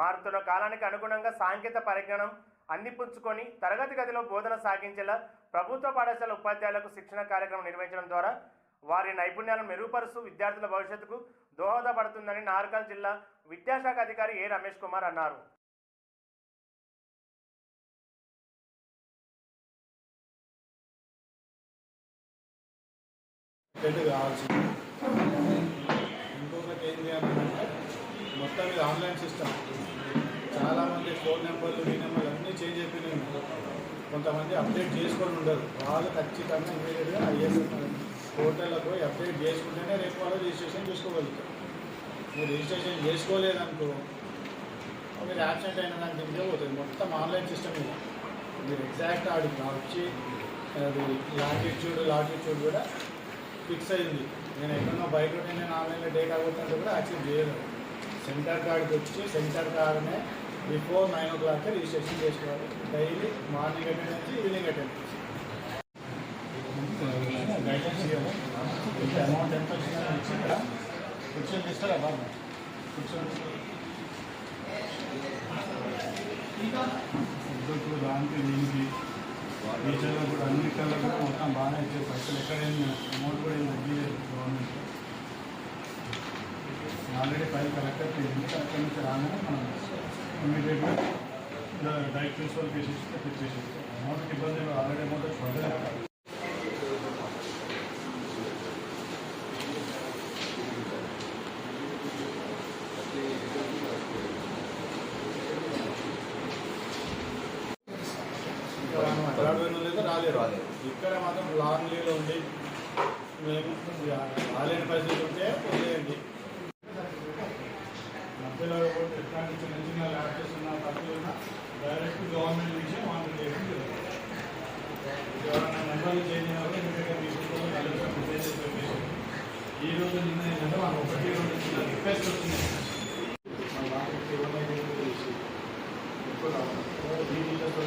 మారుతున్న కాలానికి అనుగుణంగా సాంకేతిక పరిజ్ఞానం అందిపుచ్చుకొని తరగతి గదిలో బోధన సాగించేలా ప్రభుత్వ పాఠశాల ఉపాధ్యాయులకు శిక్షణ కార్యక్రమం నిర్వహించడం ద్వారా వారి నైపుణ్యాలను మెరుగుపరుస్తూ విద్యార్థుల భవిష్యత్తుకు దోహదపడుతుందని నార్కల్ జిల్లా విద్యాశాఖ అధికారి ఏ రమేష్ కుమార్ అన్నారు. కావాల్సింది ఇంకొకటి ఏం చేయాలంటే మొత్తం ఇది ఆన్లైన్ సిస్టమ్. చాలామంది ఫోన్ నెంబర్లు ఈ నెంబర్లు అన్నీ చేంజ్ అయిపోయినాయి. కొంతమంది అప్డేట్ చేసుకొని ఉండరు. వాళ్ళు ఖచ్చితంగా ఇమీడియట్గా ఐఎస్ పోర్టల్లో పోయి అప్డేట్ చేసుకుంటేనే రేపు వాళ్ళు రిజిస్ట్రేషన్ చేసుకోగలుగుతారు. మీరు రిజిస్ట్రేషన్ చేసుకోలేదనుకో మీరు యాబ్సెంట్ అయిన దానికి ఇంకే పోతుంది మొత్తం ఆన్లైన్ సిస్టమ్ ఇది. మీరు ఎగ్జాక్ట్ ఆడికి వచ్చి అది లాటిట్యూడ్ లాటిట్యూడ్ కూడా ఫిక్స్ అయింది. నేను ఎక్కడో బయట ఉంటే నేను ఆన్లైన్లో డేట్ అవుతుంటే కూడా యాక్సెప్ట్ చేయలేదు. సెంటర్ కార్డ్కి వచ్చి సెంటర్ కార్డ్నే before nine o'clock registration చేసుకోవాలి. Daily morning attendance evening attendance. Guidance ఇవ్వాలి ఇంత అమౌంట్ ఎంత వచ్చిందని ఇచ్చిందా కూర్చొని తీస్తారా బాబు? కూర్చొని ఫుడ్కు దానికి దీనికి టీచర్లకు కూడా అన్ని కళ్ళకు కూడా మొత్తం బాగానే ఇచ్చే పైసలు ఎక్కడైనా అమౌంట్ కూడా ఏం తగ్గిలేదు గవర్నమెంట్ ఆల్రెడీ ఫైల్ కలెక్టర్ చేసింది కలెక్టర్ నుంచి రాగానే మనం ఇమీడియట్గా డైట్ ప్రిన్సిపల్ కేసెస్ తెచ్చేసి అమౌంట్ ఇబ్బంది ఆల్రెడీ అమౌంట్ పడలేదు రాలేదు రాలేదు. ఇక్కడ మాత్రం లాంగ్ లీవ్లో ఉండి మేము రాలేని పరిస్థితి ఉంటే కార్యక్రమాలు చేయడం వల్ల ఎందుకంటే మీ కుటుంబం ఆలోచన ఉద్దేశం చెప్పేసి ఈ రోజు నిన్న ఏంటంటే మాకు ఒకటి రెండు చిన్న రిక్వెస్ట్ వచ్చింది మా వాళ్ళకి ఇవ్వడానికి ఎక్కువ రావాలి ఈ విధంగా